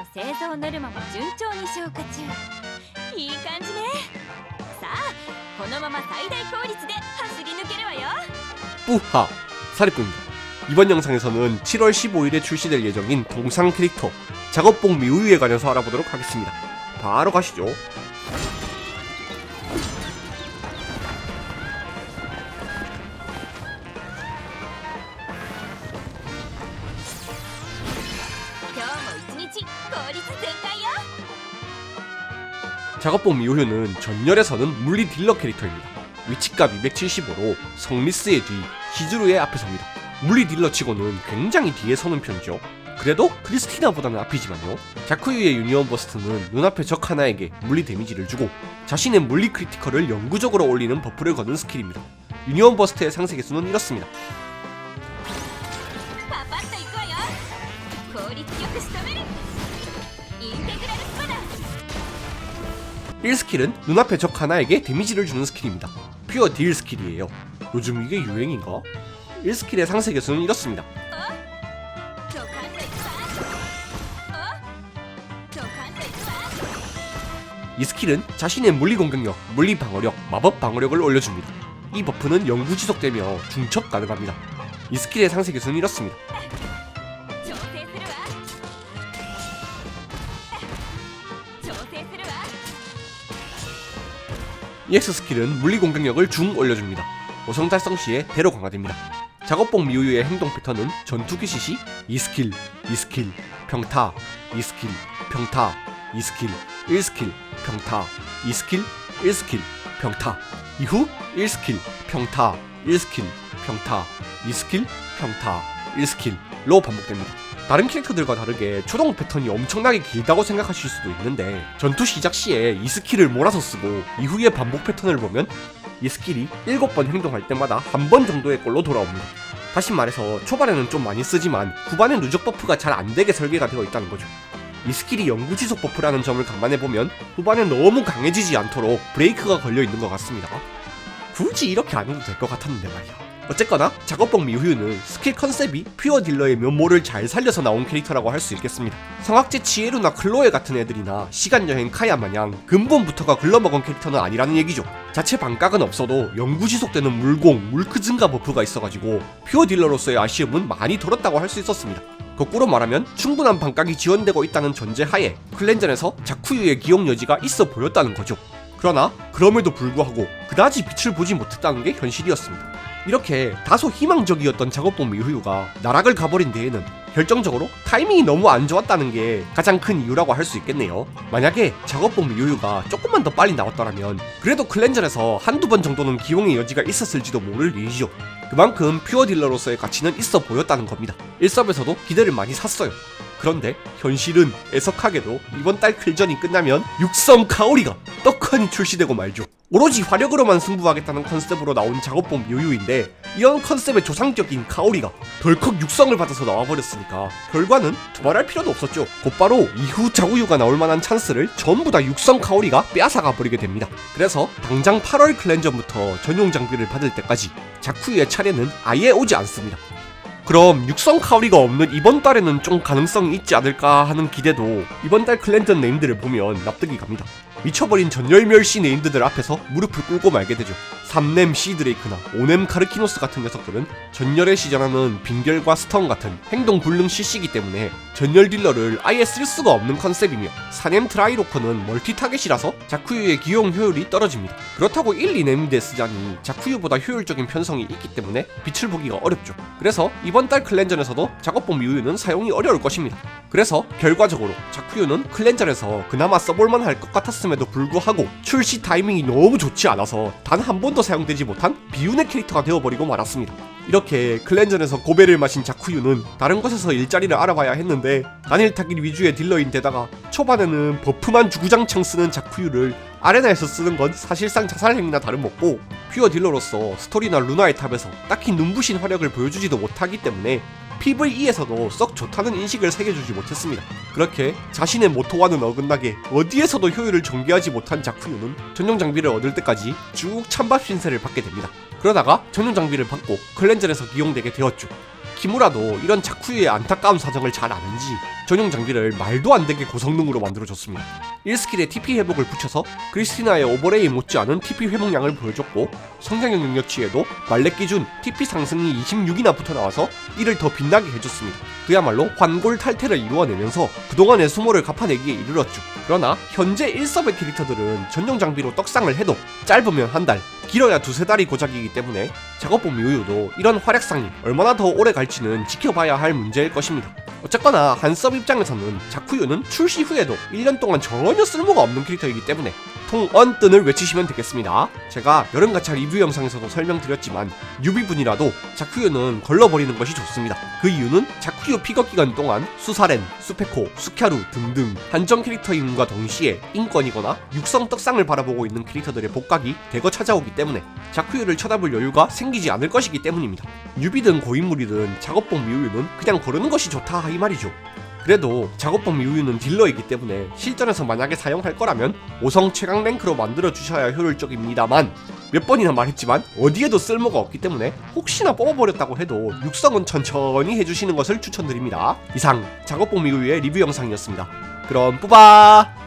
の製造ノルマも順調に消化中いい感じねさあこのまま最大効率で走り抜けるわよ 뿌하 사리꾼입니다. 이번 영상에서는 7월 15일에 출시될 예정인 동상 캐릭터 작업복 미우유에 관해서 알아보도록 하겠습니다. 바로 가시죠. 작업복 미우유는 전열에서는 물리 딜러 캐릭터입니다. 위치값 275로 성리스의 뒤, 히즈루의 앞에 섭니다. 물리 딜러 치고는 굉장히 뒤에 서는 편이죠. 그래도 크리스티나보다는 앞이지만요. 자쿠유의 유니온 버스트는 눈앞의 적 하나에게 물리 데미지를 주고 자신의 물리 크리티컬을 영구적으로 올리는 버프를 거는 스킬입니다. 유니온 버스트의 상세 개수는 이렇습니다. 1스킬은 눈앞의 적 하나에게 데미지를 주는 스킬입니다. 퓨어 딜 스킬이에요. 요즘 이게 유행인가? 1스킬의 상세 개수는 이렇습니다. 이 스킬은 자신의 물리 공격력, 물리 방어력, 마법 방어력을 올려줍니다. 이 버프는 영구 지속되며 중첩 가능합니다. 이 스킬의 상세 개수는 이렇습니다. EX 스킬은 물리 공격력을 중 올려줍니다. 오성 달성 시에 대로 강화됩니다. 작업복 미우유의 행동 패턴은 전투기 시시 2스킬, 2스킬, 평타, 2스킬, 평타, 2스킬, 1스킬, 평타, 2스킬, 1스킬, 평타. 이후 1스킬, 평타, 1스킬, 평타, 2스킬, 평타, 1스킬로 반복됩니다. 다른 캐릭터들과 다르게 초동 패턴이 엄청나게 길다고 생각하실 수도 있는데 전투 시작 시에 이 스킬을 몰아서 쓰고 이후의 반복 패턴을 보면 이 스킬이 7번 행동할 때마다 한 번 정도의 꼴로 돌아옵니다. 다시 말해서 초반에는 좀 많이 쓰지만 후반에 누적 버프가 잘 안되게 설계가 되어 있다는 거죠. 이 스킬이 영구 지속 버프라는 점을 감안해보면 후반에 너무 강해지지 않도록 브레이크가 걸려 있는 것 같습니다. 굳이 이렇게 안 해도 될 것 같았는데 말이야. 어쨌거나 작업복 미후유는 스킬 컨셉이 퓨어 딜러의 면모를 잘 살려서 나온 캐릭터라고 할 수 있겠습니다. 성악제 치에루나 클로에 같은 애들이나 시간여행 카야 마냥 근본부터가 글러먹은 캐릭터는 아니라는 얘기죠. 자체 반각은 없어도 영구 지속되는 물공, 물크 증가 버프가 있어가지고 퓨어 딜러로서의 아쉬움은 많이 덜었다고 할 수 있었습니다. 거꾸로 말하면 충분한 반각이 지원되고 있다는 전제 하에 클렌전에서 자쿠유의 기용 여지가 있어 보였다는 거죠. 그러나 그럼에도 불구하고 그다지 빛을 보지 못했다는 게 현실이었습니다. 이렇게 다소 희망적이었던 작업복 미후유가 나락을 가버린 데에는 결정적으로 타이밍이 너무 안 좋았다는 게 가장 큰 이유라고 할 수 있겠네요. 만약에 작업복 미후유가 조금만 더 빨리 나왔더라면 그래도 클렌저에서 한두 번 정도는 기용의 여지가 있었을지도 모를 일이죠. 그만큼 퓨어 딜러로서의 가치는 있어 보였다는 겁니다. 1섭에서도 기대를 많이 샀어요. 그런데 현실은 애석하게도 이번 달 클전이 끝나면 육성 카오리가 떡하니 출시되고 말죠. 오로지 화력으로만 승부하겠다는 컨셉으로 나온 작업복 묘유인데 이런 컨셉의 조상적인 카오리가 덜컥 육성을 받아서 나와버렸으니까 결과는 두말할 필요도 없었죠. 곧바로 이후 자구유가 나올 만한 찬스를 전부 다 육성 카오리가 빼앗아가 버리게 됩니다. 그래서 당장 8월 클렌전부터 전용 장비를 받을 때까지 자쿠유의 차례는 아예 오지 않습니다. 그럼 육성 카오리가 없는 이번 달에는 좀 가능성이 있지 않을까 하는 기대도 이번 달 클렌전 네임들을 보면 납득이 갑니다. 미쳐버린 전열멸시 네임드들 앞에서 무릎을 꿇고 말게 되죠. 3렘 시 드레이크나 5렘 카르키노스 같은 녀석들은 전열에 시전하는 빙결과 스턴 같은 행동 불능 CC이기 때문에 전열 딜러를 아예 쓸 수가 없는 컨셉이며 4렘 트라이로커는 멀티 타겟이라서 자쿠유의 기용 효율이 떨어집니다. 그렇다고 1, 2렘인데 쓰자니 자쿠유보다 효율적인 편성이 있기 때문에 빛을 보기가 어렵죠. 그래서 이번 달 클렌전에서도 작업복 미우유는 사용이 어려울 것입니다. 그래서 결과적으로 자쿠유는 클렌전에서 그나마 써볼만 할 것 같았음에도 불구하고 출시 타이밍이 너무 좋지 않아서 단 한 번도 사용되지 못한 비운의 캐릭터가 되어버리고 말았습니다. 이렇게 클렌전에서 고배를 마신 자쿠유는 다른 곳에서 일자리를 알아봐야 했는데 단일 타길 위주의 딜러인 데다가 초반에는 버프만 주구장창 쓰는 자쿠유를 아레나에서 쓰는 건 사실상 자살행위나 다름없고 퓨어 딜러로서 스토리나 루나의 탑에서 딱히 눈부신 활약을 보여주지도 못하기 때문에 PVE에서도 썩 좋다는 인식을 새겨주지 못했습니다. 그렇게 자신의 모토와는 어긋나게 어디에서도 효율을 전개하지 못한 자쿠유는 전용 장비를 얻을 때까지 쭉 찬밥 신세를 받게 됩니다. 그러다가 전용 장비를 받고 클렌전에서 기용되게 되었죠. 키무라도 이런 자쿠유의 안타까운 사정을 잘 아는지 전용 장비를 말도 안 되게 고성능으로 만들어줬습니다. 1스킬에 TP 회복을 붙여서 크리스티나의 오버레이 못지않은 TP 회복량을 보여줬고 성장형 능력치에도 말렙 기준 TP 상승이 26이나 붙어 나와서 이를 더 빛나게 해줬습니다. 그야말로 환골 탈퇴를 이루어내면서 그동안의 수모를 갚아내기에 이르렀죠. 그러나 현재 1서의 캐릭터들은 전용 장비로 떡상을 해도 짧으면 한 달, 길어야 두세 달이 고작이기 때문에 작업복 미우유도 이런 활약상이 얼마나 더 오래 갈지는 지켜봐야 할 문제일 것입니다. 어쨌거나 한섭 입장에서는 자쿠유는 출시 후에도 1년 동안 전혀 쓸모가 없는 캐릭터이기 때문에 통언뜬을 외치시면 되겠습니다. 제가 여름가차 리뷰 영상에서도 설명드렸지만 뉴비분이라도 자쿠유는 걸러버리는 것이 좋습니다. 그 이유는 자쿠유 픽업 기간 동안 수사렌, 수페코, 수캬루 등등 한정 캐릭터임과 동시에 인권이거나 육성 떡상을 바라보고 있는 캐릭터들의 복각이 대거 찾아오기 때문에 자쿠유를 쳐다볼 여유가 생기지 않을 것이기 때문입니다. 뉴비든 고인물이든 작업복 미우유는 그냥 거르는 것이 좋다 이 말이죠. 그래도 작업복 미우유는 딜러이기 때문에 실전에서 만약에 사용할 거라면 5성 최강 랭크로 만들어 주셔야 효율적입니다만 몇 번이나 말했지만 어디에도 쓸모가 없기 때문에 혹시나 뽑아버렸다고 해도 육성은 천천히 해주시는 것을 추천드립니다. 이상 작업복 미우유의 리뷰 영상이었습니다. 그럼 뿌바!